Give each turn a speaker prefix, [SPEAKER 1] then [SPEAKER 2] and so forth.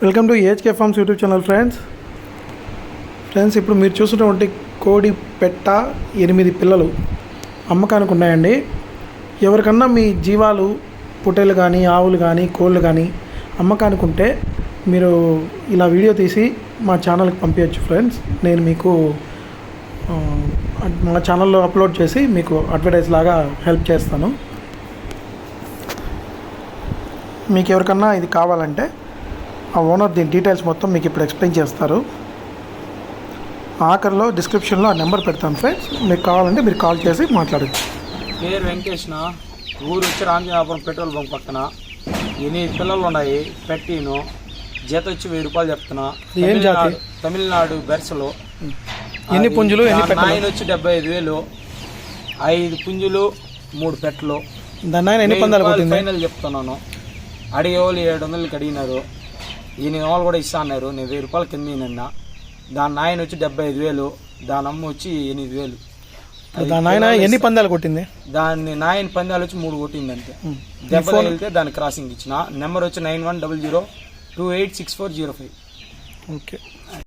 [SPEAKER 1] Welcome to AHK farms YouTube channel friends. Friends ఇప్పుడు మీరు చూసినటువంటి కోడి పెట్ట ఎనిమిది పిల్లలు అమ్మకానికి ఉన్నాయండి. ఎవరికన్నా మీ జీవాలు పుట్టెలు కానీ ఆవులు కానీ కోళ్ళు కానీ అమ్మకానికి ఉంటే మీరు ఇలా వీడియో తీసి మా ఛానల్కి పంపించచ్చు ఫ్రెండ్స్. నేను మీకు మా ఛానల్లో అప్లోడ్ చేసి మీకు అడ్వర్టైజ్ లాగా హెల్ప్ చేస్తాను. మీకు ఎవరికన్నా ఇది కావాలంటే ఆ ఓనర్ దీని డీటెయిల్స్ మొత్తం మీకు ఇప్పుడు ఎక్స్ప్లెయిన్ చేస్తారు. ఆఖరిలో డిస్క్రిప్షన్లో ఆ నెంబర్ పెడతాను ఫ్రెండ్స్. మీకు కావాలంటే మీరు కాల్ చేసి మాట్లాడచ్చు.
[SPEAKER 2] పేరు వెంకటేష్న? ఊరు వచ్చి రామజనాపురం పెట్రోల్ బంక్ పక్కన. ఎనిమిది పిల్లలు ఉన్నాయి. పెట్టిను. జత వచ్చి వెయ్యి రూపాయలు చెప్తున్నా.
[SPEAKER 1] ఏం జాతి?
[SPEAKER 2] తమిళనాడు- బెర్సలో.
[SPEAKER 1] ఎన్ని పుంజులు ఎన్ని
[SPEAKER 2] నాయన వచ్చి డెబ్బై ఐదు వేలు. ఐదు పుంజులు మూడు పెట్టలు.
[SPEAKER 1] ఆయన ఎన్ని పందాలు
[SPEAKER 2] ఫైనల్ చెప్తున్నాను. అడిగే వాళ్ళు ఏడు వందలకి అడిగినారు. ఎనిమిది వాళ్ళు కూడా ఇస్తా అన్నారు. నేను వెయ్యి రూపాయలు కింద నిన్న దాని నాయన వచ్చి డెబ్బై ఐదు వేలు దాని అమ్మ వచ్చి ఎనిమిది వేలు.
[SPEAKER 1] దాని ఎన్ని పందాలు కొట్టింది?
[SPEAKER 2] దాన్ని నాయన పందాలు వచ్చి మూడు కొట్టింది అంతే. దెబ్బ తగిలితే దాని క్రాసింగ్ ఇచ్చిన. నెంబర్ వచ్చి nine one double zero two eight six four zero five.
[SPEAKER 1] Okay.